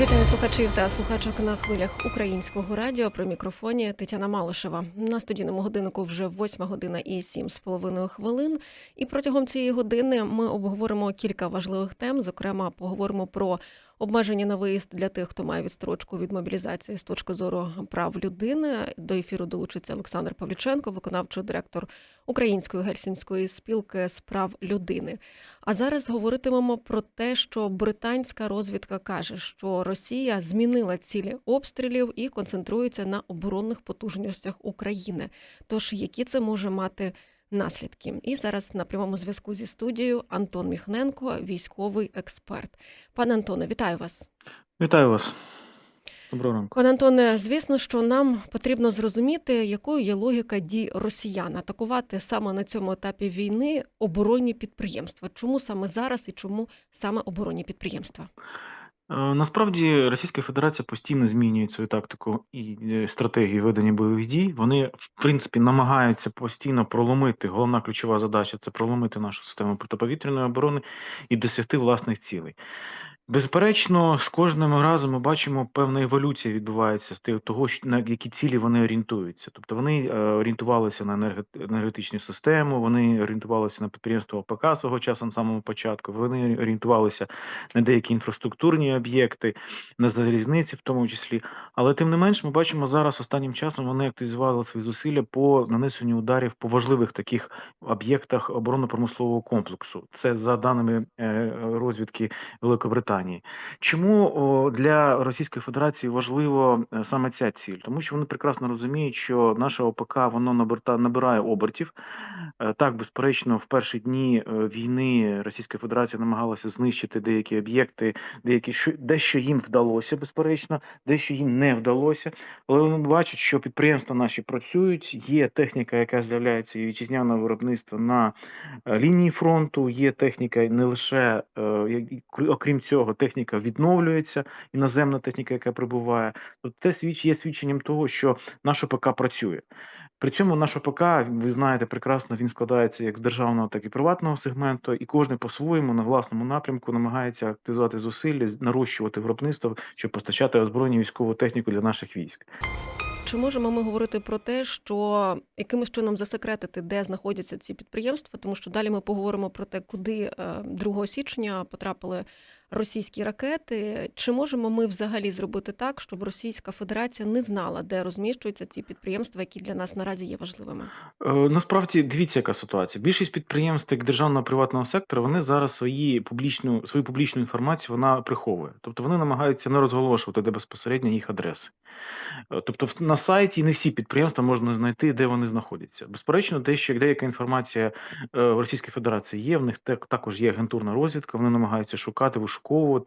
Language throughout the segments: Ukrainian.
Вітаю слухачів та слухачок на хвилях українського радіо. При мікрофоні Тетяна Малишева. На студійному годиннику вже 8 година і 7 з половиною хвилин. І протягом цієї години ми обговоримо кілька важливих тем. Зокрема, поговоримо про обмеження на виїзд для тих, хто має відстрочку від мобілізації з точки зору прав людини. До ефіру долучиться Олександр Павліченко, виконавчий директор Української гельсінської спілки з прав людини. А зараз говоритимемо про те, що британська розвідка каже, що Росія змінила цілі обстрілів і концентрується на оборонних потужностях України. Тож які це може мати наслідки? І зараз на прямому зв'язку зі студією Антон Міхненко, військовий експерт. Пане Антоне, вітаю вас. Вітаю вас. Доброго ранку. Пане Антоне, звісно, що нам потрібно зрозуміти, якою є логіка дій росіян атакувати саме на цьому етапі війни оборонні підприємства. Чому саме зараз і чому саме оборонні підприємства? Е, Насправді Російська Федерація постійно змінює свою тактику і е, стратегію ведення бойових дій. Вони, в принципі, намагаються постійно проломити. Головна ключова задача це проломити нашу систему протиповітряної оборони і досягти власних цілей. Безперечно, з кожним разом ми бачимо, певна еволюція відбувається з того, на які цілі вони орієнтуються. Тобто вони е, орієнтувалися на енергетичну систему, вони орієнтувалися на підприємство ОПК свого часу на самому початку. Вони орієнтувалися на деякі інфраструктурні об'єкти, на залізниці, в тому числі. Але тим не менш, ми бачимо зараз останнім часом вони активізували свої зусилля по нанесенню ударів по важливих таких об'єктах оборонно-промислового комплексу. Це за даними е, розвідки Великобританії. Чому для Російської Федерації важливо е, саме ця ціль? Тому що вони прекрасно розуміють, що наше ОПК воно набирає обертів. Е, Так, безперечно, в перші дні е, війни Російська Федерація намагалася знищити деякі об'єкти, деякі дещо їм вдалося, безперечно, дещо їм не вдалося. Але вони бачать, що підприємства наші працюють. Є техніка, яка з'являється і вітчизняного виробництва на лінії фронту. Є техніка не лише окрім цього, техніка відновлюється, іноземна техніка, яка прибуває. Тобто це свідч є свідченням того, що наш ОПК працює. При цьому наш ОПК, ви знаєте прекрасно, він складається як з державного, так і приватного сегменту, і кожен по-своєму на власному напрямку намагається активізувати зусилля, нарощувати виробництво, щоб постачати озброєння військову техніку для наших військ. Чи можемо ми говорити про те, що якимось чином засекретити, де знаходяться ці підприємства? Тому що далі ми поговоримо про те, куди е, 2 січня потрапили російські ракети. Чи можемо ми взагалі зробити так, щоб Російська Федерація не знала, де розміщуються ці підприємства, які для нас наразі є важливими? Е, Насправді дивіться, яка ситуація. Більшість підприємств як державного приватного сектора вони зараз свої публічну свою публічну інформацію вона приховує. Тобто вони намагаються не розголошувати де безпосередньо їх адреси. Е, Тобто, на сайті не всі підприємства можна знайти, де вони знаходяться. Безперечно, дещо деяка інформація е, в Російській Федерації є. В них також є агентурна розвідка. Вони намагаються шукати, вишуковувати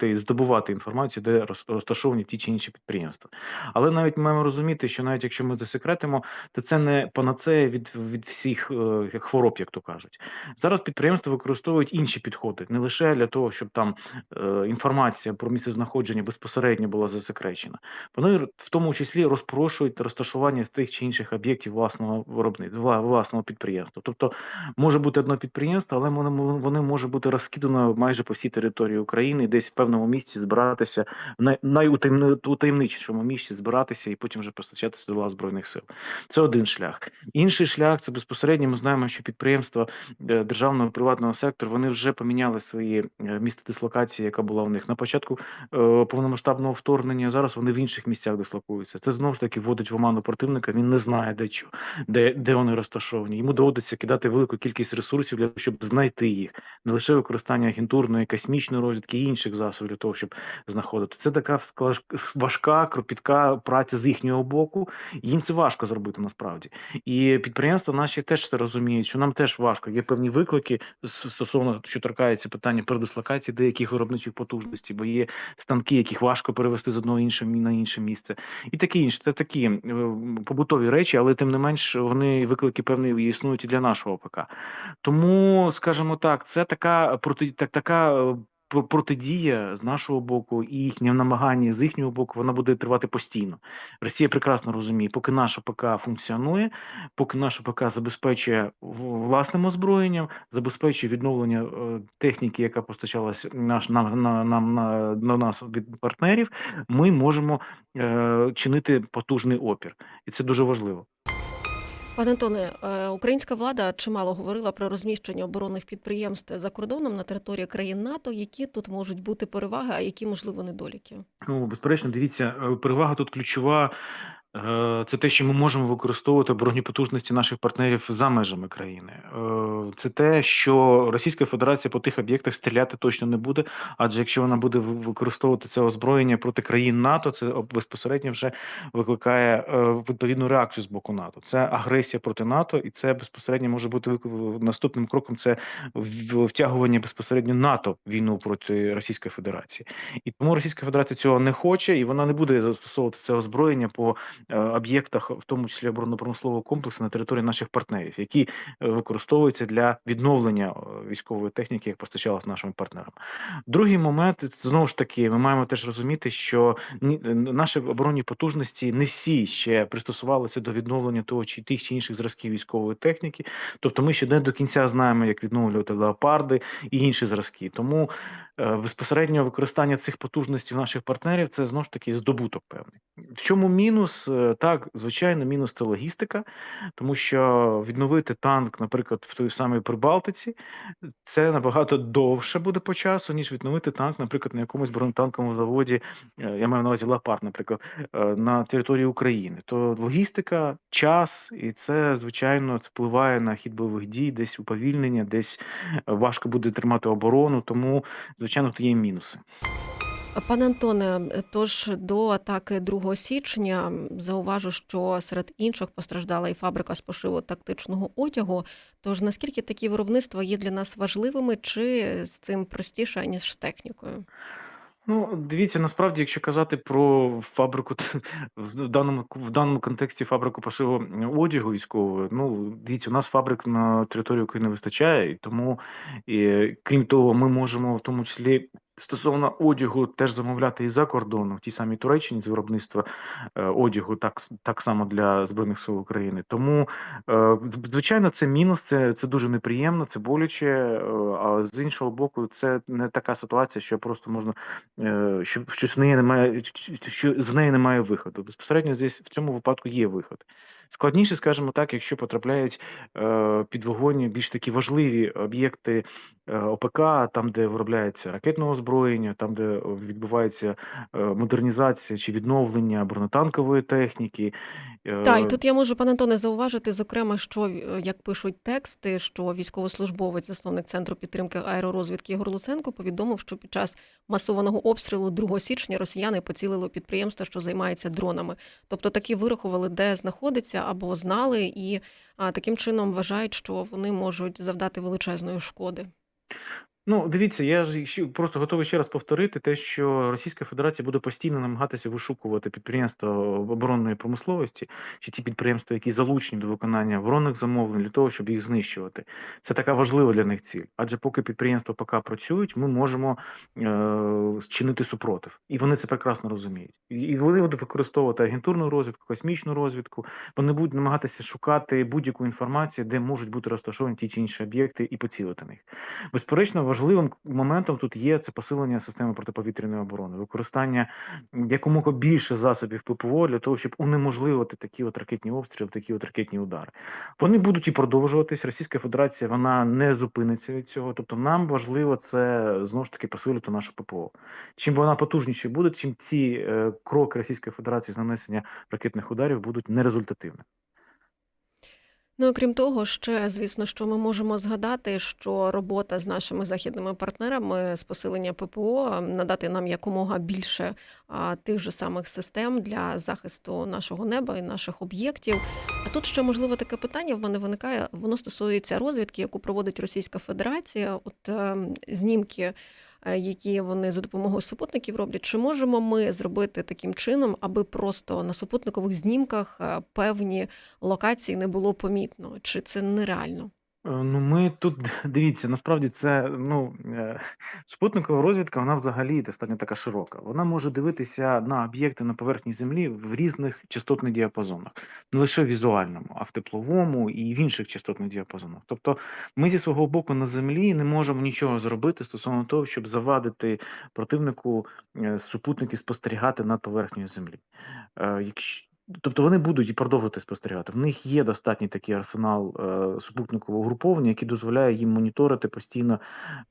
і здобувати інформацію, де розташовані ті чи інші підприємства. Але навіть маємо розуміти, що навіть якщо ми засекретимо, то це не панацея від, від всіх е, хвороб, як то кажуть. Зараз підприємства використовують інші підходи, не лише для того, щоб там е, інформація про місце знаходження безпосередньо була засекречена. Вони в тому числі розпрошують розташування тих чи інших об'єктів власного виробництва, власного підприємства. Тобто може бути одне підприємство, але вони, мо- вони може бути розкидано майже по всій території України, і десь в певному місці збиратися в найутаємничішому місці збиратися і потім вже постачатися до лав збройних сил. Це один шлях. Інший шлях це безпосередньо. Ми знаємо, що підприємства е, державного приватного сектору вони вже поміняли свої е, місця дислокації, яка була у них на початку е, повномасштабного вторгнення. Зараз вони в інших місцях дислокуються. Це знову ж таки вводить в оману противника. Він не знає де чо, де, де вони розташовані. Йому доводиться кидати велику кількість ресурсів для того, щоб знайти їх, не лише використання агентурної, космічної розвідки і інших засобів для того, щоб знаходити. Це така важка, кропітка праця з їхнього боку. Їм це важко зробити насправді. І підприємства наші теж це розуміють, що нам теж важко. Є певні виклики стосовно, що торкається питання передислокації деяких виробничих потужностей, бо є станки, яких важко перевести з одного іншого на інше місце, і таке інше. Це такі е, побутові речі, але тим не менш вони виклики певні існують і для нашого ОПК. Тому, скажімо так, це така проти так, така. Про протидія з нашого боку і їхнє намагання з їхнього боку, вона буде тривати постійно. Росія прекрасно розуміє, поки наша ПК функціонує, поки наша ПК забезпечує власним озброєнням, забезпечує відновлення е, техніки, яка постачалась наш нам на нам на, на нас від партнерів, ми можемо е, чинити потужний опір, і це дуже важливо. Пане Антоне, е, українська влада чимало говорила про розміщення оборонних підприємств за кордоном на території країн НАТО. Які тут можуть бути переваги, а які можливо недоліки? Ну, безперечно, дивіться, е, перевага тут ключова. Е, Це те, що ми можемо використовувати оборонні потужності наших партнерів за межами країни. Е, Це те, що Російська Федерація по тих об'єктах стріляти точно не буде. Адже якщо вона буде використовувати це озброєння проти країн НАТО, це безпосередньо вже викликає е, відповідну реакцію з боку НАТО. Це агресія проти НАТО, і це безпосередньо може бути наступним кроком. Це втягування безпосередньо НАТО війну проти Російської Федерації. І тому Російська Федерація цього не хоче, і вона не буде застосовувати це озброєння по об'єктах, в тому числі оборонно-промислового комплексу на території наших партнерів, які е, використовуються для відновлення е, військової техніки, як постачалась нашим партнерам. Другий момент знову ж таки, ми маємо теж розуміти, що е, наші оборонні потужності не всі ще пристосувалися до відновлення того чи тих чи інших зразків військової техніки. Тобто, ми ще не до кінця знаємо, як відновлювати леопарди і інші зразки. Тому е, безпосередньо використання цих потужностей наших партнерів це знову ж таки здобуток певний. В чому мінус? Е, Так, звичайно, мінус це логістика, тому що відновити танк, наприклад, в той самій Прибалтиці, це набагато довше буде по часу, ніж відновити танк, наприклад, на якомусь бронетанковому заводі. е, Я маю на увазі Леопард, наприклад, на території України. То логістика, час, і це звичайно впливає на хід бойових дій, десь уповільнення, десь важко буде тримати оборону. Тому, звичайно, тут є мінуси. Пане Антоне, тож до атаки 2 січня зауважу, що серед інших постраждала і фабрика з пошиву тактичного одягу. Тож наскільки такі виробництва є для нас важливими, чи з цим простіше ніж з технікою? Ну, дивіться, насправді, якщо казати про фабрику, т- в даному в даному контексті фабрику пошиву одягу військового, ну дивіться, у нас фабрик на території України вистачає, і тому, і, крім того, ми можемо в тому числі стосовно одягу теж замовляти і за кордону, в тій самій Туреччині з виробництва е, одягу, так, так само для Збройних сил України. Тому, е, звичайно, це мінус, це, це дуже неприємно, це боляче. е, А з іншого боку, це не така ситуація, що просто можна що, що з неї немає, що з неї немає виходу. Безпосередньо здесь в цьому випадку є виход. Складніше, скажімо так, якщо потрапляють е, під вогонь більш такі важливі об'єкти ОПК, там, де виробляється ракетне озброєння, там, де відбувається е, модернізація чи відновлення бронетанкової техніки. Е, Так, і тут я можу, пане Антоне, зауважити, зокрема, що е, як пишуть тексти, що військовослужбовець, засновник центру підтримки аеророзвідки Ігор Луценко повідомив, що під час масованого обстрілу 2 січня росіяни поцілили підприємство, що займається дронами. Тобто такі вирахували, де знаходиться, або знали, і таким чином вважають, що вони можуть завдати величезної шкоди. Ну, дивіться, я ж просто готовий ще раз повторити те, що Російська Федерація буде постійно намагатися вишукувати підприємства оборонної промисловості чи ті підприємства, які залучені до виконання оборонних замовлень для того, щоб їх знищувати. Це така важлива для них ціль. Адже поки підприємства ПК працюють, ми можемо е, чинити супротив, і вони це прекрасно розуміють. І вони будуть використовувати агентурну розвідку, космічну розвідку. Вони будуть намагатися шукати будь-яку інформацію, де можуть бути розташовані ті чи інші об'єкти, і поцілити них. Безперечно, важливим моментом тут є це посилення системи протиповітряної оборони, використання якомога більше засобів ППО для того, щоб унеможливити такі от ракетні обстріли, такі от ракетні удари. Вони будуть і продовжуватись. Російська Федерація вона не зупиниться від цього. Тобто, нам важливо це знову ж таки посилити нашу ППО. Чим вона потужніше буде, чим ці е, кроки Російської Федерації з нанесення ракетних ударів будуть нерезультативними. Ну і крім того, ще звісно, що ми можемо згадати, що робота з нашими західними партнерами з посилення ППО надати нам якомога більше тих же самих систем для захисту нашого неба і наших об'єктів. А тут ще можливо таке питання в мене виникає. Воно стосується розвідки, яку проводить Російська Федерація. От е, знімки. Е, Які вони за допомогою супутників роблять, чи можемо ми зробити таким чином, аби просто на супутникових знімках е, певні локації не було помітно, чи це нереально? Е, ну, ми тут дивіться, насправді це, ну, е, супутникова розвідка, вона взагалі достатньо така широка. Вона може дивитися на об'єкти на поверхні Землі в різних частотних діапазонах, не лише в візуальному, а в тепловому і в інших частотних діапазонах. Тобто ми зі свого боку на Землі не можемо нічого зробити стосовно того, щоб завадити противнику е, супутники спостерігати над поверхнею Землі. Е, якщо Тобто вони будуть і продовжувати спостерігати. В них є достатній такий арсенал е, супутникового угруповання, який дозволяє їм моніторити постійно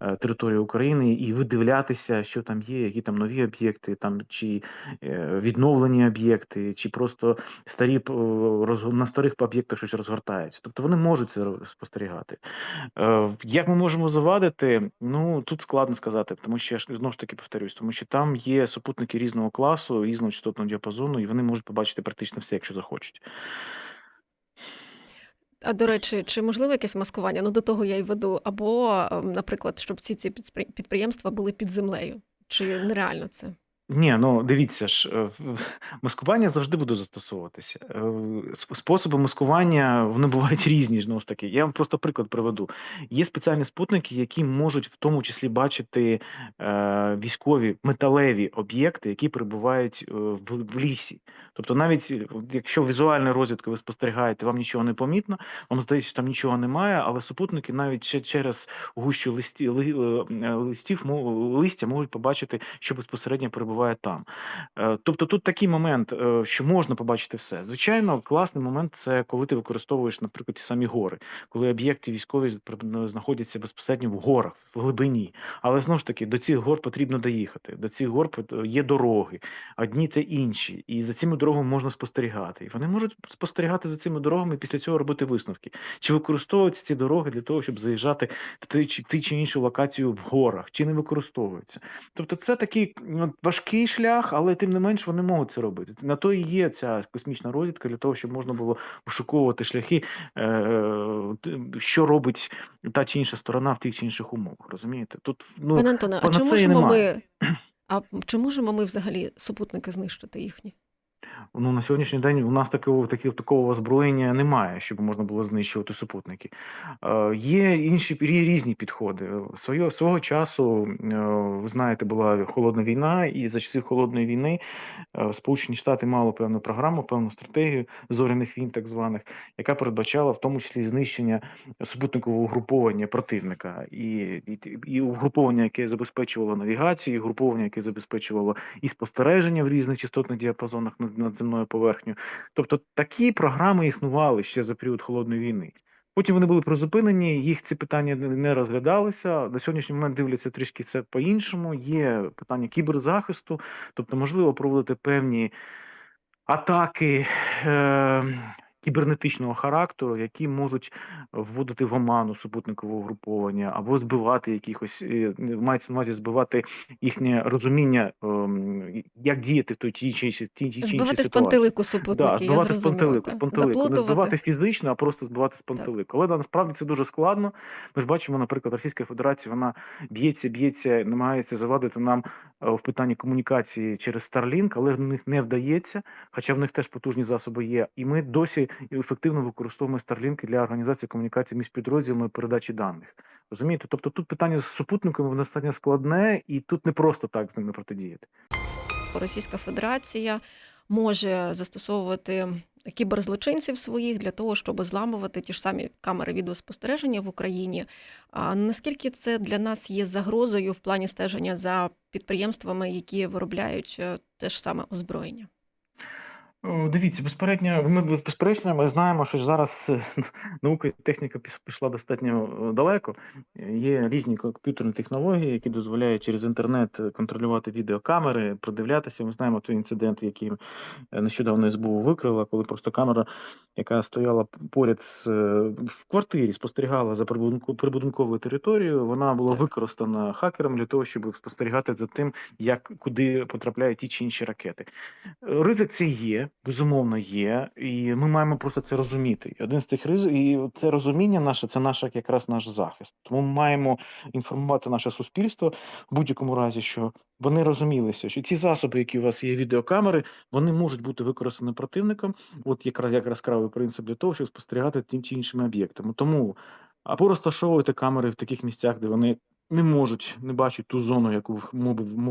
е, територію України і видивлятися, що там є, які там нові об'єкти, там чи е, відновлені об'єкти, чи просто старі роз, на старих об'єктах щось розгортається. Тобто вони можуть це спостерігати. Е, Як ми можемо завадити? Ну тут складно сказати, тому що я ж знову ж таки повторюсь, тому що там є супутники різного класу, різного частотного діапазону, і вони можуть побачити практично все, якщо захочуть. А до речі, чи можливо якесь маскування? Ну до того я й веду, або, ем, наприклад, щоб всі ці підприємства були під землею. Чи нереально це? Ні, ну дивіться ж, е, маскування завжди буде застосовуватися. Е, Способи маскування вони бувають різні, знову ж таки. Я вам просто приклад приведу. Є спеціальні спутники, які можуть в тому числі бачити е, військові металеві об'єкти, які перебувають е, в лісі. Тобто, навіть е, якщо візуальною розвідкою ви спостерігаєте, вам нічого не помітно, вам здається, що там нічого немає, але супутники навіть ще через гущу листі, ли, е, листів листя можуть побачити, що безпосередньо перебуває там. Е, Тобто тут такий момент, е, що можна побачити все. Звичайно, класний момент це коли ти використовуєш, наприклад, ті самі гори, коли об'єкти військові знаходяться безпосередньо в горах, в глибині. Але знову ж таки, до цих гор потрібно доїхати. До цих гор є дороги, одні та інші, і за цими дорогами можна спостерігати. І вони можуть спостерігати за цими дорогами і після цього робити висновки. Чи використовуються ці дороги для того, щоб заїжджати в ту чи, ту чи іншу локацію в горах, чи не використовуються? Тобто, це такий ну, важкий шлях, але тим не менш вони можуть це робити. На то і є ця космічна розвідка для того, щоб можна було вишуковувати шляхи, е, що робить та чи інша сторона в тих чи інших умовах. Розумієте? Тут ну Пане Антоне, а чи можемо немає. ми, а чи можемо ми взагалі супутники знищити їхні? Ну, на сьогоднішній день у нас такого, такого, такого озброєння немає, щоб можна було знищувати супутники. Е, є інші рі- різні підходи. Е, Свого, часу, е, ви знаєте, була холодна війна, і за часів холодної війни е, Сполучені Штати мали певну програму, певну стратегію зоряних війн, так званих, яка передбачала в тому числі знищення супутникового угруповання противника, і, і, і угруповання, яке забезпечувало навігацію, і угруповання, яке забезпечувало і спостереження в різних частотних діапазонах над, земною поверхнею. Тобто такі програми існували ще за період холодної війни. Потім вони були призупинені, їх ці питання не розглядалися. На сьогоднішній момент дивляться трішки це по-іншому. Є питання кіберзахисту, тобто можливо проводити певні атаки е, кібернетичного характеру, які можуть вводити в оману супутникове угруповання або збивати якихось, е, мається на увазі збивати їхнє розуміння, ем, як діяти в той чи іншій чи Збивати з пантелику Да, супутники, я збивати з пантелику, з пантелику. Не збивати фізично, а просто збивати з пантелику. Але да, насправді це дуже складно. Ми ж бачимо, наприклад, Російська Федерація вона б'ється, б'ється, намагається завадити нам е, в питанні комунікації через Starlink, але в них не вдається, хоча в них теж потужні засоби є. І ми досі ефективно використовуємо Starlink для організації комунікації між підрозділами і передачі даних. Розумієте? Тобто тут питання з супутниками воно достатньо складне, і тут не просто так з ними протидіяти. Російська Федерація може застосовувати кіберзлочинців своїх для того, щоб зламувати ті ж самі камери відеоспостереження в Україні. А наскільки це для нас є загрозою в плані стеження за підприємствами, які виробляють е, те ж саме озброєння? Дивіться, безпередньо, ми безперечно, ми знаємо, що зараз е, наука і техніка піш- пішла достатньо е, далеко. Є різні комп'ютерні технології, які дозволяють через інтернет е, контролювати відеокамери, продивлятися. Ми знаємо той інцидент, який нещодавно СБУ викрила, коли просто камера, яка стояла поряд з в квартирі, спостерігала за прибудинковою територією. Вона була використана хакером для того, щоб спостерігати за тим, як куди потрапляють ті чи інші ракети. Ризик це є, безумовно є, і ми маємо просто це розуміти. Один з цих ризиків, і це розуміння наше, це наш якраз наш захист. Тому ми маємо інформувати наше суспільство в будь-якому разі, що вони розумілися, що ці засоби, які у вас є, відеокамери, вони можуть бути використані противником. От якраз як яскравий принцип для того, щоб спостерігати тим чи іншими об'єктами. Тому або розташовувати камери в таких місцях, де вони не можуть, не бачать ту зону, яку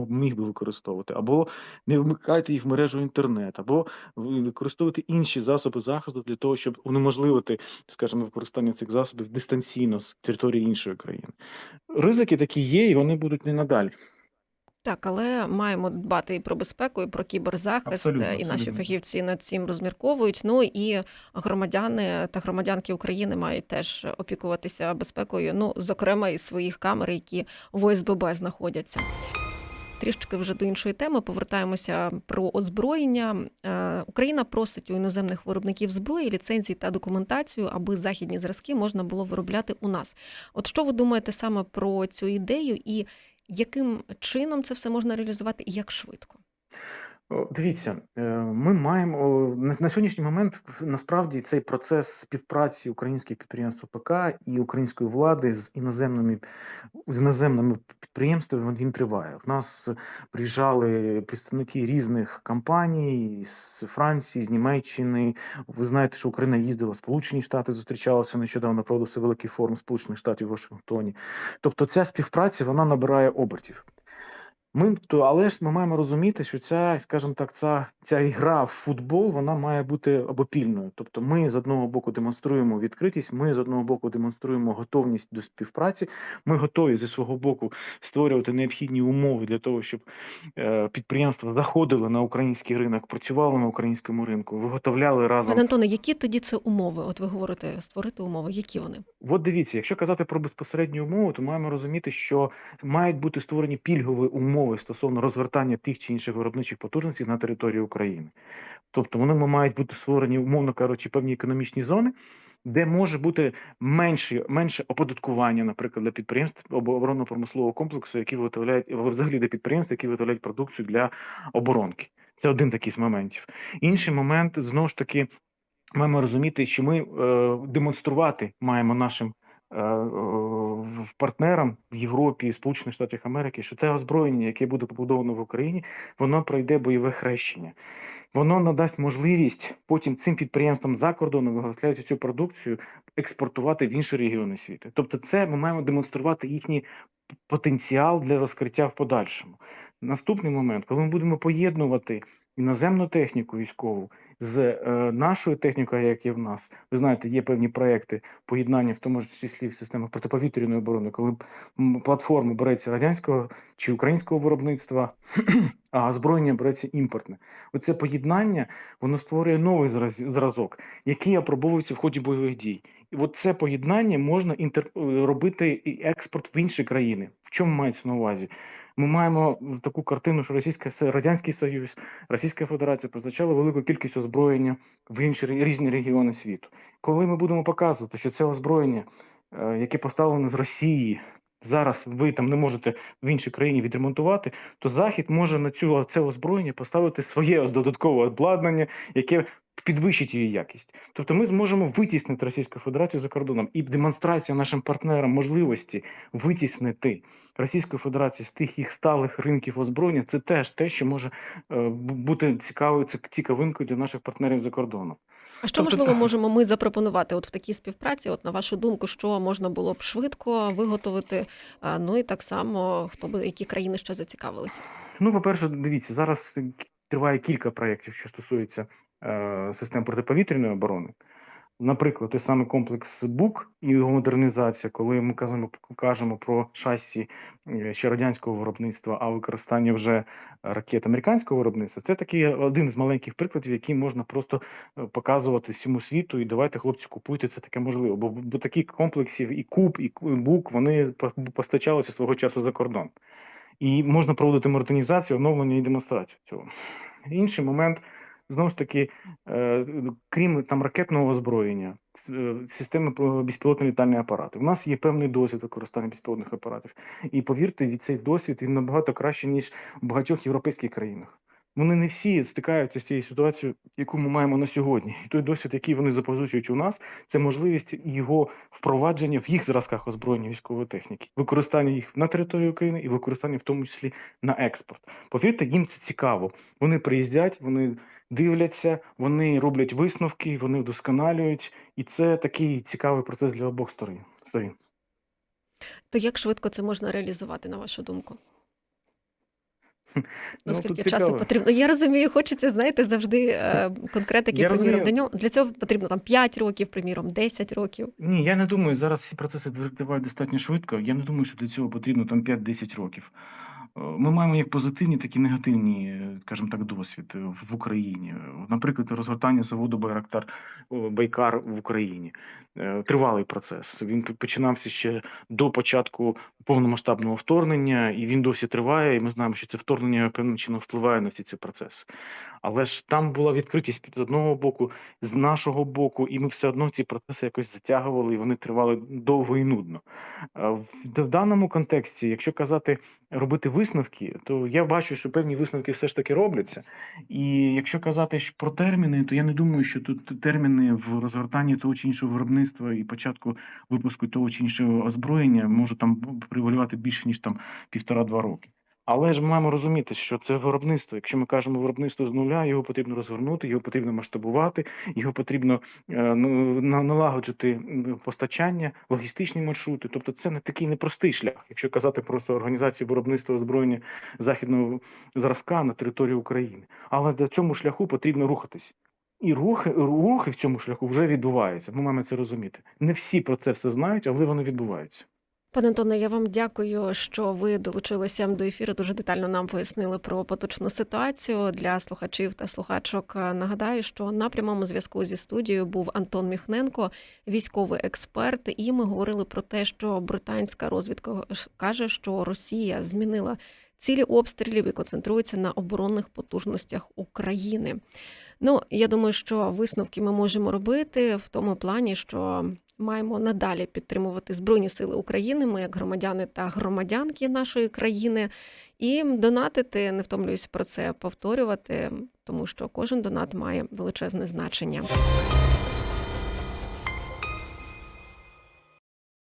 міг би використовувати, або не вмикайте їх в мережу інтернет, або ви- використовувати інші засоби захисту для того, щоб унеможливити, скажімо, використання цих засобів дистанційно з території іншої країни. Ризики такі є, і вони будуть не надалі. Так, але маємо дбати і про безпеку, і про кіберзахист, Абсолютно, і наші абсолютно. фахівці над цим розмірковують. Ну і громадяни та громадянки України мають теж опікуватися безпекою. Ну, зокрема, і своїх камер, які в ОСББ знаходяться. Трішки вже до іншої теми повертаємося про озброєння. Е, Україна просить у іноземних виробників зброї ліцензій та документацію, аби західні зразки можна було виробляти у нас. От що ви думаєте саме про цю ідею, і яким чином це все можна реалізувати, і як швидко? Дивіться, е, ми маємо на, сьогоднішній момент насправді цей процес співпраці українських підприємств ОПК і української влади з іноземними з іноземними підприємствами він триває. В нас приїжджали представники різних компаній з Франції, з Німеччини. Ви знаєте, що Україна їздила в Сполучені Штати, зустрічалася нещодавно. Проводився великий форум Сполучених Штатів в Вашингтоні. Тобто, ця співпраця вона набирає обертів. Ми то, але ж ми маємо розуміти, що ця, скажімо так, ця, ця ігра в футбол вона має бути обопільною. Тобто, ми з одного боку демонструємо відкритість, ми з одного боку демонструємо готовність до співпраці. Ми готові зі свого боку створювати необхідні умови для того, щоб е, підприємства заходили на український ринок, працювали на українському ринку, виготовляли разом. Пане Антоне, які тоді це умови? От ви говорите створити умови, які вони? От дивіться, якщо казати про безпосередню умову, то маємо розуміти, що мають бути створені пільгові умови стосовно розвертання тих чи інших виробничих потужностей на території України. Тобто вони мають бути створені, умовно кажучи, певні економічні зони, де може бути менше, менше оподаткування, наприклад, для підприємств або оборонно-промислового комплексу, які виготовляють взагалі для підприємств, які виготовляють продукцію для оборонки. Це один такий з моментів. Інший момент знову ж таки маємо розуміти, що ми е, демонструвати маємо нашим партнерам в Європі, Сполучених Штатах Америки, що це озброєння, яке буде побудовано в Україні, воно пройде бойове хрещення. Воно надасть можливість потім цим підприємствам за кордоном виготовляючи цю продукцію експортувати в інші регіони світу. Тобто, це ми маємо демонструвати їхній потенціал для розкриття в подальшому. Наступний момент, коли ми будемо поєднувати іноземну техніку військову з е, нашою технікою, як є в нас, ви знаєте, є певні проекти поєднання, в тому числі в системах протиповітряної оборони, коли платформа береться радянського чи українського виробництва, а озброєння береться імпортне. Оце поєднання воно створює новий зраз- зразок, який апробовується в ході бойових дій. І от це поєднання можна інтер... е, робити і експорт в інші країни. В чому мається на увазі? Ми маємо таку картину, що Російська Радянський Союз, Російська Федерація постачала велику кількість озброєння в інші різні регіони світу. Коли ми будемо показувати, що це озброєння, е, яке поставлене з Росії, зараз ви там не можете в іншій країні відремонтувати, то Захід може на цю це озброєння поставити своє додаткове обладнання, яке підвищить її якість. Тобто ми зможемо витіснити Російську Федерацію за кордоном і демонстрація нашим партнерам можливості витіснити Російську Федерацію з тих їх сталих ринків озброєння. Це теж те, що може е, бути цікавою цікавинкою для наших партнерів за кордоном. А що Тобто можливо можемо ми запропонувати от в такій співпраці? От на вашу думку, що можна було б швидко виготовити? Ну і так само, хто би які країни ще зацікавилися? Ну, по-перше, дивіться, зараз триває кілька проєктів, що стосується е, систем протиповітряної оборони. Наприклад, той самий комплекс БУК і його модернізація, коли ми кажемо, кажемо про шасі е, ще радянського виробництва, а використання вже ракет американського виробництва, це такий один з маленьких прикладів, який можна просто е, показувати всьому світу. І давайте, хлопці, купуйте це таке можливо. Бо, бо таких комплексів і КУБ, і БУК вони постачалися свого часу за кордон. І можна проводити модернізацію, оновлення і демонстрацію цього. Інший момент, знову ж таки, е, крім там ракетного озброєння, е, системи безпілотної літальні апарати. У нас є певний досвід використання безпілотних апаратів. І повірте, від цей досвід він набагато краще, ніж в багатьох європейських країнах. Вони не всі стикаються з цією ситуацією, яку ми маємо на сьогодні. І той досвід, який вони запозичують у нас, це можливість його впровадження в їх зразках озброєння військової техніки, використання їх на території України і використання в тому числі на експорт. Повірте, їм це цікаво. Вони приїздять, вони дивляться, вони роблять висновки, вони вдосконалюють, і це такий цікавий процес для обох сторін. То як швидко це можна реалізувати, на вашу думку? Ну, Ну, скільки тут часу потрібно? Я розумію, хочеться, знаєте, завжди е, конкретики, приміром, до нього. Для цього потрібно там 5 років, приміром, 10 років. Ні, я не думаю, зараз всі процеси тривають достатньо швидко. Я не думаю, що для цього потрібно там 5-10 років. Е, Ми маємо як позитивні, так і негативні, е, скажімо так, досвід в Україні. Наприклад, розгортання заводу Байрактар Байкар в Україні. Е, Тривалий процес. Він починався ще до початку повномасштабного вторгнення, і він досі триває. І ми знаємо, що це вторгнення певним чином впливає на всі ці процеси. Але ж там була відкритість з одного боку, з нашого боку, і ми все одно ці процеси якось затягували, і вони тривали довго і нудно. В, в даному контексті, якщо казати робити висновки, то я бачу, що певні висновки все ж таки робляться. І якщо казати про терміни, то я не думаю, що тут терміни в розгортанні того чи іншого виробництва і початку випуску того чи іншого озброєння може там привалювати більше ніж там півтора-два роки. Але ж ми маємо розуміти, що це виробництво. Якщо ми кажемо виробництво з нуля, його потрібно розгорнути, його потрібно масштабувати, його потрібно е, ну, налагоджити постачання, логістичні маршрути. Тобто, це не такий непростий шлях, якщо казати просто організацію виробництва озброєння західного зразка на території України. Але до цьому шляху потрібно рухатись. І рухи, рухи в цьому шляху вже відбуваються. Ми маємо це розуміти. Не всі про це все знають, але вони відбуваються. Пане Антоне, я вам дякую, що ви долучилися до ефіру. Дуже детально нам пояснили про поточну ситуацію для слухачів та слухачок. Нагадаю, що на прямому зв'язку зі студією був Антон Міхненко, військовий експерт. І ми говорили про те, що британська розвідка каже, що Росія змінила цілі обстрілів і концентрується на оборонних потужностях України. Ну, я думаю, що висновки ми можемо робити в тому плані, що маємо надалі підтримувати Збройні Сили України, ми як громадяни та громадянки нашої країни, і донатити, не втомлююсь про це повторювати, тому що кожен донат має величезне значення.